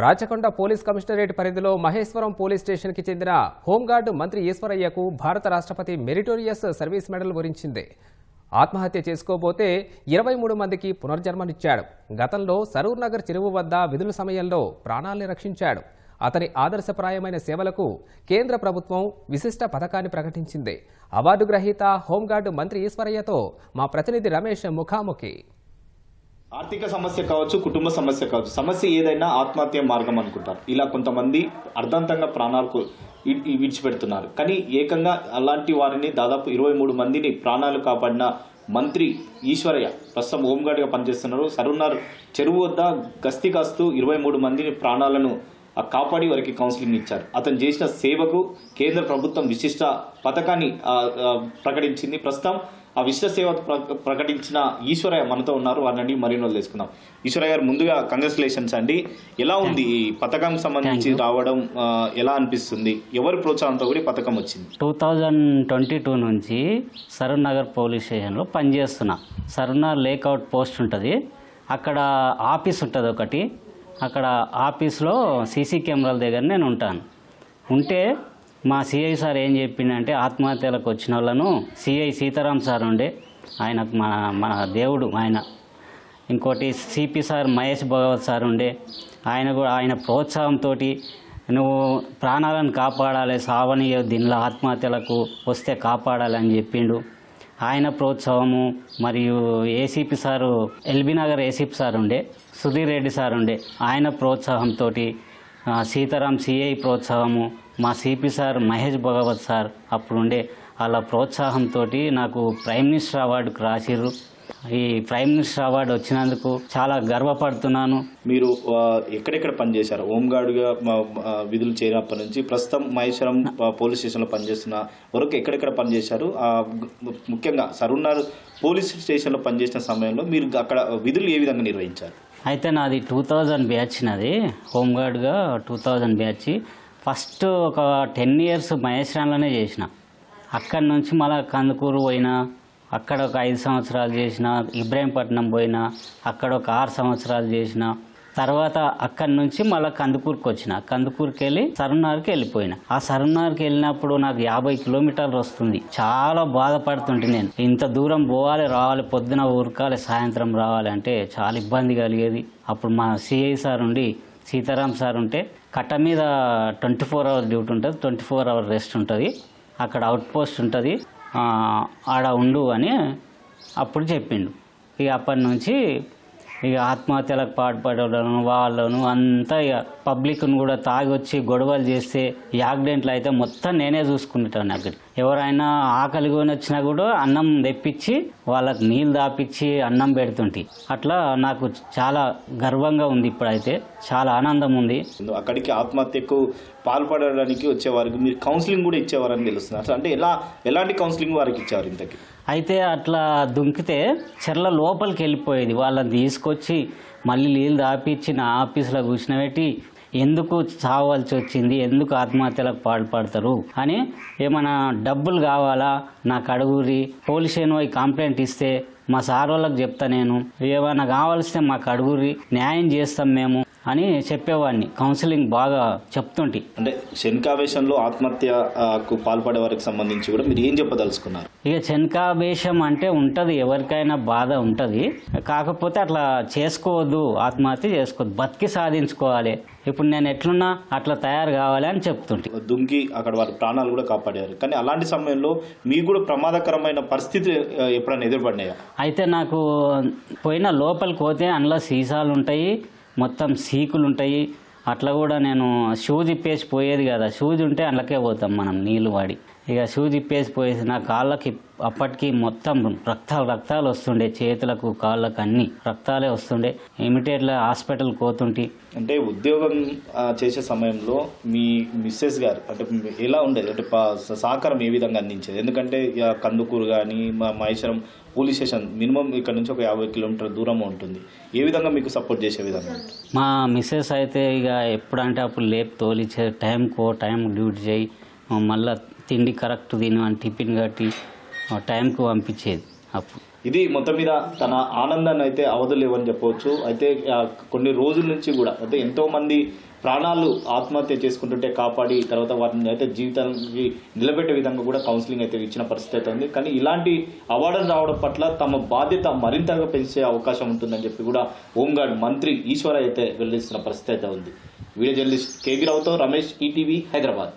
Rachakonda police commissionerate పరిధిలో Maheshwaram police స్టేషన్కి చెందిన హోంగార్డు మంత్రి ఈశ్వరయ్యకు భారత రాష్ట్రపతి మెరిటోరియస్ సర్వీస్ మెడల్ వరించింది. ఆత్మహత్య చేసుకోబోతే ఇరవై మూడు మందికి పునర్జన్మనిచ్చాడు. గతంలో సరూర్ నగర్ చెరువు వద్ద విధుల సమయంలో ప్రాణాల్ని రక్షించాడు. అతని ఆదర్శప్రాయమైన సేవలకు కేంద్ర ప్రభుత్వం విశిష్ట పథకాన్ని ప్రకటించింది. అవార్డు గ్రహీత హోంగార్డు మంత్రి ఈశ్వరయ్యతో మా ప్రతినిధి రమేష్ ముఖాముఖి. ఆర్థిక సమస్య కావచ్చు కుటుంబ సమస్య కావచ్చు. సమస్య ఏదైనా ఆత్మహత్య మార్గం అనుకుంటారు. ఇలా కొంతమంది అర్ధాంతంగా ప్రాణాలకు విడిచిపెడుతున్నారు. కానీ ఏకంగా అలాంటి వారిని దాదాపు ఇరవై మూడు మందిని ప్రాణాలు కాపాడిన మంత్రి ఈశ్వరయ్య ప్రస్తుతం హోంగార్డ్గా పనిచేస్తున్నారు. సరున్నారు చెరువు వద్ద గస్తీ కాస్తూ ఇరవై మూడు మందిని ప్రాణాలను కాపాడి వారికి కౌన్సిలింగ్ ఇచ్చారు. అతను చేసిన సేవకు కేంద్ర ప్రభుత్వం విశిష్ట పథకాన్ని ప్రకటించింది. ప్రస్తుతం ఆ విశిష్ట సేవ ప్ర- ప్రకటించిన ఈశ్వరయ్య మనతో ఉన్నారు. వారిని మరిన్ని తెలుసుకుందాం ఈశ్వరయ్య గారు ముందుగా కంగ్రాచులేషన్స్ అండి. ఎలా ఉంది? ఈ పథకం సంబంధించి రావడం ఎలా అనిపిస్తుంది? ఎవరి ప్రోత్సాహంతో కూడా పథకం వచ్చింది? టూ థౌజండ్ ట్వంటీ టూ నుంచి సరూర్ నగర్ పోలీస్ స్టేషన్లో పనిచేస్తున్నా. సరూర్నగర్ లేకౌట్ పోస్ట్ ఉంటుంది. అక్కడ ఆఫీస్ ఉంటుంది ఒకటి. అక్కడ ఆఫీస్లో సీసీ కెమెరాల దగ్గర నేను ఉంటాను. ఉంటే మా సిఐ సార్ ఏం చెప్పిండంటే ఆత్మహత్యలకు వచ్చిన వాళ్ళను సిఐ సీతారాం సార్ ఉండే. ఆయనకు మన మన దేవుడు ఆయన. ఇంకోటి CP sir Mahesh Bhagwat sir ఉండే. ఆయన కూడా ఆయన ప్రోత్సాహంతో నువ్వు ప్రాణాలను కాపాడాలి సావని దీనిలో ఆత్మహత్యలకు వస్తే కాపాడాలి అని చెప్పిండు. ఆయన ప్రోత్సాహము మరియు ACP sir LB Nagar ACP sir ఉండే. సుధీర్ రెడ్డి సార్ ఉండే. ఆయన ప్రోత్సాహంతో సీతారాం సిఐ ప్రోత్సాహము మా CP sir Mahesh Bhagwat sir అప్పుడుండే వాళ్ళ ప్రోత్సాహంతో నాకు ప్రైమ్ మినిస్టర్ అవార్డుకు రాసిర్రు. ఈ ప్రైమ్ మినిస్టర్ అవార్డు వచ్చినందుకు చాలా గర్వపడుతున్నాను. మీరు ఎక్కడెక్కడ పనిచేశారు? హోంగార్డుగా విధులు చేరినప్పటి నుంచి ప్రస్తుతం మహేశ్వరం ఆ, పోలీస్ స్టేషన్లో పనిచేస్తున్న వరకు ఎక్కడెక్కడ పనిచేశారు? ముఖ్యంగా సరున్నారు పోలీస్ స్టేషన్లో పనిచేసిన సమయంలో మీరు అక్కడ విధులు ఏ విధంగా నిర్వహించారు? అయితే నాది టూ థౌజండ్ బ్యాచ్ నాది. హోంగార్డ్గా టూ థౌజండ్ బ్యాచ్. ఫస్ట్ ఒక టెన్ ఇయర్స్ మహేశ్వరంలోనే చేసిన. అక్కడి నుంచి మళ్ళీ కందుకూరు పోయినా అక్కడ ఒక ఐదు సంవత్సరాలు చేసిన ఇబ్రాహీంపట్నం పోయినా అక్కడ ఒక ఆరు సంవత్సరాలు చేసిన. తర్వాత అక్కడి నుంచి మళ్ళీ కందుకూరుకి వచ్చిన. కందుకూరుకి వెళ్ళి సరునార్కి వెళ్ళిపోయిన. ఆ సరునార్కి వెళ్ళినప్పుడు నాకు యాభై కిలోమీటర్లు వస్తుంది. చాలా బాధపడుతుంటే నేను. ఇంత దూరం పోవాలి రావాలి పొద్దున ఊరకాలి సాయంత్రం రావాలి అంటే చాలా ఇబ్బంది కలిగేది. అప్పుడు మా సిఐ సార్ ఉండి సీతారాం సార్ ఉంటే కట్ట మీద ట్వంటీ ఫోర్ అవర్ డ్యూటీ ఉంటుంది ట్వంటీ ఫోర్ అవర్ రెస్ట్ ఉంటుంది. అక్కడ అవుట్ పోస్ట్ ఉంటుంది. ఆడ ఉండు అని అప్పుడు చెప్పిండు. ఇక అప్పటి నుంచి ఇక ఆత్మహత్యలకు పాటుపడడం వాళ్ళను అంతా ఇక పబ్లిక్ను కూడా తాగి వచ్చి గొడవలు చేస్తే యాక్సిడెంట్లు అయితే మొత్తం నేనే చూసుకుంటాను అక్కడ. ఎవరైనా ఆకలి కొని వచ్చినా కూడా అన్నం తెప్పించి వాళ్ళకి నీళ్ళు దాపిచ్చి అన్నం పెడుతుంటి. అట్లా నాకు చాలా గర్వంగా ఉంది ఇప్పుడైతే. చాలా ఆనందం ఉంది. అక్కడికి ఆత్మహత్యకు పాల్పడడానికి వచ్చేవారికి మీరు కౌన్సిలింగ్ కూడా ఇచ్చేవారని తెలుస్తుంది. అసలు అంటే ఎలా ఎలాంటి కౌన్సిలింగ్ వారికి ఇచ్చేవారు ఇంతకి? అయితే అట్లా దుంకితే చెర్ల లోపలికి వెళ్ళిపోయేది. వాళ్ళని తీసుకొచ్చి మళ్ళీ నీళ్ళు దాపిచ్చి నా ఆఫీసులో కూర్చునబెట్టి ఎందుకు చావాల్సి వచ్చింది? ఎందుకు ఆత్మహత్యలకు పాల్పడతారు? అని ఏమైనా డబ్బులు కావాలా? నాకు అడుగురి పోలీస్ పోయి కంప్లైంట్ ఇస్తే మా సార్ వాళ్ళకి చెప్తా నేను. ఏమైనా కావాల్స్తే మాకు అడుగురి న్యాయం చేస్తాం మేము. అని చెప్పేవాడిని. కౌన్సిలింగ్ బాగా చెప్తుంటి. అంటే శనికావేశంలో ఆత్మహత్యకు పాల్పడే వారికి సంబంధించి కూడా మీరు ఏం చెప్పదలుచుకున్నారు? ఇక చెనకావేశం అంటే ఉంటుంది ఎవరికైనా బాధ ఉంటుంది. కాకపోతే అట్లా చేసుకోవద్దు ఆత్మహత్య చేసుకోవద్దు బతికి సాధించుకోవాలి. ఇప్పుడు నేను ఎట్లున్నా అట్లా తయారు కావాలి అని చెప్తుంటే. దుంకి అక్కడ వారి ప్రాణాలు కూడా కాపాడారు. కానీ అలాంటి సమయంలో మీకు కూడా ప్రమాదకరమైన పరిస్థితి ఎప్పుడైనా ఎదురుపడినాయా అయితే నాకు పోయిన లోపలికి పోతే అందులో సీసాలు ఉంటాయి మొత్తం సీకులు ఉంటాయి. అట్లా కూడా నేను షూజ్ ఇప్పేసి పోయేది కదా. షూజ్ ఉంటే అందులోకే పోతాం మనం నీళ్ళు వాడి. ఇక షూజ్ ఇప్పేసి పోయేసి నా కాళ్ళకి అప్పటికి మొత్తం రక్తాలు రక్తాలు వస్తుండే. చేతులకు కాళ్ళకు అన్ని రక్తాలే వస్తుండే. ఇమీడియట్గా హాస్పిటల్ కోతుంటి అంటే ఉద్యోగం చేసే సమయంలో మీ మిస్సెస్ గారు అంటే ఎలా ఉండేది? అంటే సహకారం ఏ విధంగా అందించేది? ఎందుకంటే ఇక కందుకూరు కానీ మా మహేశ్వరం పోలీస్ స్టేషన్ మినిమం ఇక్కడ నుంచి ఒక యాభై కిలోమీటర్ దూరం ఉంటుంది. ఏ విధంగా మీకు సపోర్ట్ చేసే విధంగా మా మిస్సెస్ అయితే ఇక ఎప్పుడంటే అప్పుడు లేపు తోలిచ్చే టైంకో టైం డ్యూటీ చేయి మళ్ళీ తిండి కరెక్ట్ తిని అని టిఫిన్ కట్టి టైంకు పంపించేది అప్పుడు. ఇది మొత్తం మీద తన ఆనందాన్ని అయితే అవధులేవని చెప్పవచ్చు. అయితే కొన్ని రోజుల నుంచి కూడా అయితే ఎంతో మంది ప్రాణాలు ఆత్మహత్య చేసుకుంటుంటే కాపాడి తర్వాత వాటిని అయితే జీవితానికి నిలబెట్టే విధంగా కూడా కౌన్సిలింగ్ అయితే ఇచ్చిన పరిస్థితి అయితే ఉంది. కానీ ఇలాంటి అవార్డులు రావడం పట్ల తమ బాధ్యత మరింతగా పెంచే అవకాశం ఉంటుందని చెప్పి కూడా హోంగార్డ్ మంత్రి ఈశ్వర అయితే వెల్లడిస్తున్న పరిస్థితి అయితే ఉంది. వీడియో జర్నలిస్ట్ కేవీ రావుతో రమేష్ ఈటీవీ హైదరాబాద్.